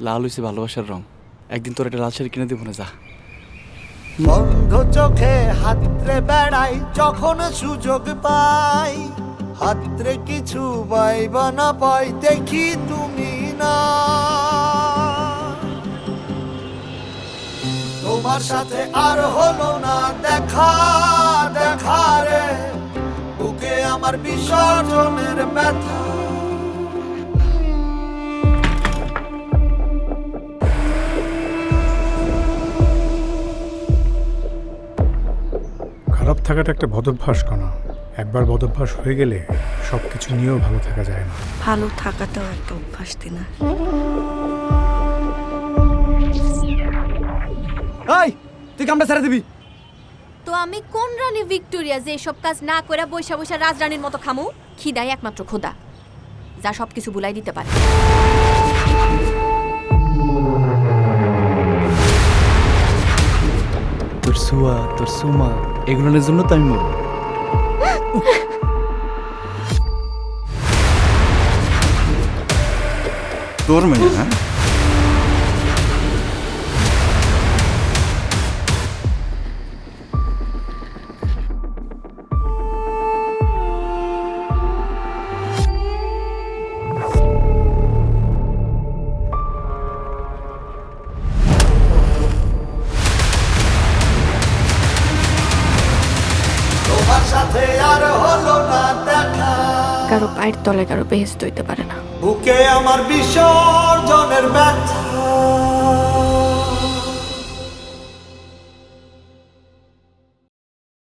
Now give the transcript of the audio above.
লাল হইছে ভালোবাসার রং। একদিন তোর একটা লাল শাড়ি কিনে দেবো না, যা। বন্ধ চোখে হাতরে বেড়াই, যখন সুযোগ পাই, হাতরে কিছু পাইবা না, পাই দেখি তুমি না। তোমার সাথে আর হলো না দেখা। আমার বিসর্জনের ব্যথা। খারাপ থাকাটা একটা বদভ্যাস কণা একবার বদভ্যাস হয়ে গেলে সব কিছু নিয়েও ভালো থাকা যায় না। ভালো থাকাটাও একটা অভ্যাস দিনা। এই তুই কামটা ছেড়ে দিবি? তো আমি কোন রানী ভিক্টোরিয়া যে এসব কাজ না করে বৈশা বৈশা রাজরানীর মতো খামু? খিদাই একমাত্র খোদা যা সব কিছু বুলাই দিতে পারে। তোর সুয়া তোর সুমা এগুলোর জন্য তো আমি মরবো। তোর মেয়ে হ্যাঁ? সাথে আর হলো না দেখা। কারও পায়ের তলে কারও বেহেস্ত হইতে পারে না। বুকে আমার বিসর্জনের ব্যথা।